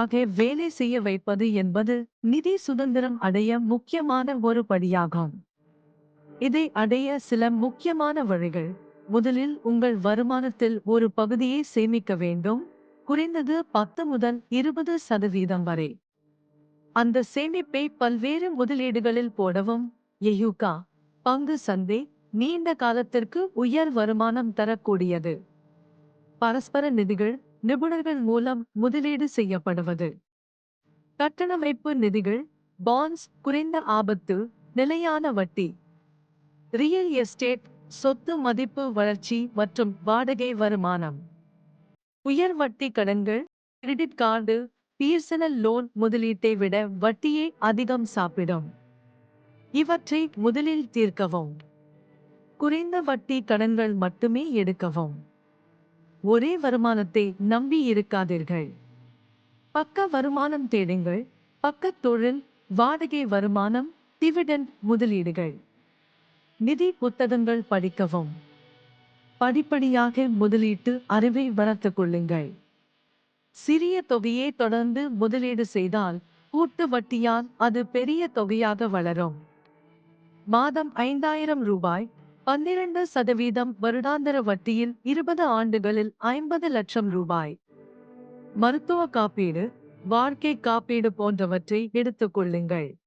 ஆக வேலை செய்ய வைப்பது என்பது நிதி சுதந்திரம் அடைய முக்கியமான ஒரு படியாகும். இதை அடைய சில முக்கியமான வழிகள். முதலில் உங்கள் வருமானத்தில் ஒரு பகுதியை சேமிக்க வேண்டும். குறைந்தது பத்து முதல் இருபது சதவீதம் வரை. அந்த சேமிப்பை பல்வேறு முதலீடுகளில் போடவும். எயூகா பங்கு சந்தை நீண்ட காலத்திற்கு உயர் வருமானம் தரக்கூடியது. பரஸ்பர நிதிகள் நிபுணர்கள் மூலம் முதலீடு செய்யப்படுவது. கட்டணமைப்பு நிதிகள் பாண்ட்ஸ் குறைந்த ஆபத்து நிலையான வட்டி. ரியல் எஸ்டேட் சொத்து மதிப்பு வளர்ச்சி மற்றும் வாடகை வருமானம். உயர் வட்டி கடன்கள் கிரெடிட் கார்டு பீர்சனல் லோன் முதலீட்டை விட வட்டியை அதிகம் சாப்பிடும். இவற்றை முதலில் தீர்க்கவும். குறைந்த வட்டி கடன்கள் மட்டுமே எடுக்கவும். ஒரே வருமானத்தை நம்பி இருக்காதீர்கள். பக்க வருமானம் தேடுங்கள். பக்க தொழில் வாடகை வருமானம் டிவிடெண்ட் முதலீடுகள். நிதி புத்தகங்கள் படிக்கவும். படிப்படியாக முதலீட்டு அறிவை வளர்த்துக் கொள்ளுங்கள். சிறிய தொகையை தொடர்ந்து முதலீடு செய்தால் கூட்டு வட்டியால் அது பெரிய தொகையாக வளரும். மாதம் ஐந்தாயிரம் ரூபாய் பன்னிரண்டு சதவீதம் வருடாந்திர வட்டியில் இருபது ஆண்டுகளில் ஐம்பது லட்சம் ரூபாய். மருத்துவ காப்பீடு வாழ்க்கை காப்பீடு போன்றவற்றை எடுத்துக் கொள்ளுங்கள்.